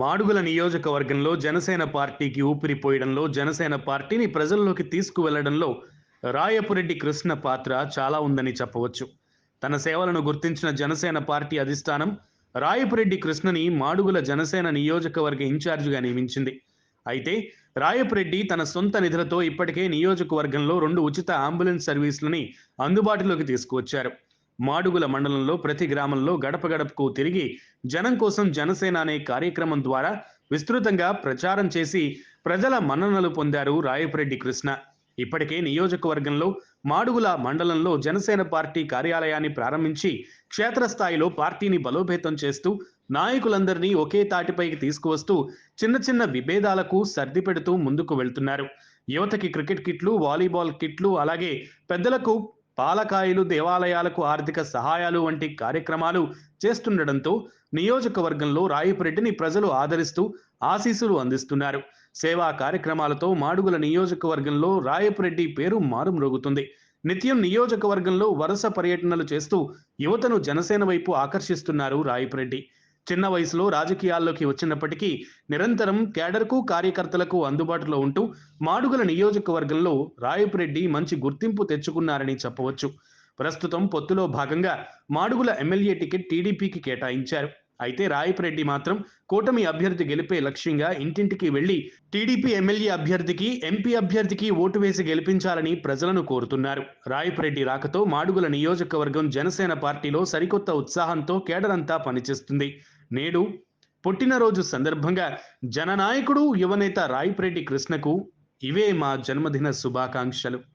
మాడుగుల నియోజకవర్గంలో జనసేన పార్టీకి ఊపిరిపోయడంలో జనసేన పార్టీని ప్రజల్లోకి తీసుకువెళ్ళడంలో రాయపురెడ్డి కృష్ణ పాత్ర చాలా ఉందని చెప్పవచ్చు. తన సేవలను గుర్తించిన జనసేన పార్టీ అధిష్టానం రాయపురెడ్డి కృష్ణని మాడుగుల జనసేన నియోజకవర్గ ఇన్ఛార్జిగా నియమించింది. అయితే రాయపురెడ్డి తన సొంత నిధులతో ఇప్పటికే నియోజకవర్గంలో రెండు ఉచిత అంబులెన్స్ సర్వీసులని అందుబాటులోకి తీసుకువచ్చారు. మాడుగుల మండలంలో ప్రతి గ్రామంలో గడప గడపకు తిరిగి జనం కోసం జనసేన అనే కార్యక్రమం ద్వారా విస్తృతంగా ప్రచారం చేసి ప్రజల మన్ననలు పొందారు రాయపురెడ్డి కృష్ణ. ఇప్పటికే నియోజకవర్గంలో మాడుగుల మండలంలో జనసేన పార్టీ కార్యాలయాన్ని ప్రారంభించి క్షేత్రస్థాయిలో పార్టీని బలోపేతం చేస్తూ నాయకులందరినీ ఒకే తాటిపైకి తీసుకువస్తూ చిన్న చిన్న విభేదాలకు సర్ది పెడుతూ ముందుకు వెళ్తున్నారు. యువతకి క్రికెట్ కిట్లు వాలీబాల్ కిట్లు అలాగే పెద్దలకు పాలకాయలు దేవాలయాలకు ఆర్థిక సహాయాలు వంటి కార్యక్రమాలు చేస్తుండటంతో నియోజకవర్గంలో రాయపురెడ్డిని ప్రజలు ఆదరిస్తూ ఆశీస్సులు అందిస్తున్నారు. సేవా కార్యక్రమాలతో మాడుగుల నియోజకవర్గంలో రాయపురెడ్డి పేరు మారుమ్రోగుతుంది. నిత్యం నియోజకవర్గంలో వరుస పర్యటనలు చేస్తూ యువతను జనసేన వైపు ఆకర్షిస్తున్నారు రాయపురెడ్డి. చిన్న వయసులో రాజకీయాల్లోకి వచ్చినప్పటికీ నిరంతరం కేడర్కు కార్యకర్తలకు అందుబాటులో ఉంటూ మాడుగుల నియోజకవర్గంలో రాయపురెడ్డి మంచి గుర్తింపు తెచ్చుకున్నారని చెప్పవచ్చు. ప్రస్తుతం పొత్తులో భాగంగా మాడుగుల ఎమ్మెల్యే టికెట్ టీడీపీకి కేటాయించారు. అయితే రాయపురెడ్డి మాత్రం కూటమి అభ్యర్థి గెలిపే లక్ష్యంగా ఇంటింటికి వెళ్ళి టీడీపీ ఎమ్మెల్యే అభ్యర్థికి ఎంపీ అభ్యర్థికి ఓటు వేసి గెలిపించాలని ప్రజలను కోరుతున్నారు. రాయపురెడ్డి రాకతో మాడుగుల నియోజకవర్గం జనసేన పార్టీలో సరికొత్త ఉత్సాహంతో కేడరంతా పనిచేస్తుంది. నేడు పుట్టినరోజు సందర్భంగా జననాయకుడు యువనేత రాయపురెడ్డి కృష్ణకు ఇవే మా జన్మదిన శుభాకాంక్షలు.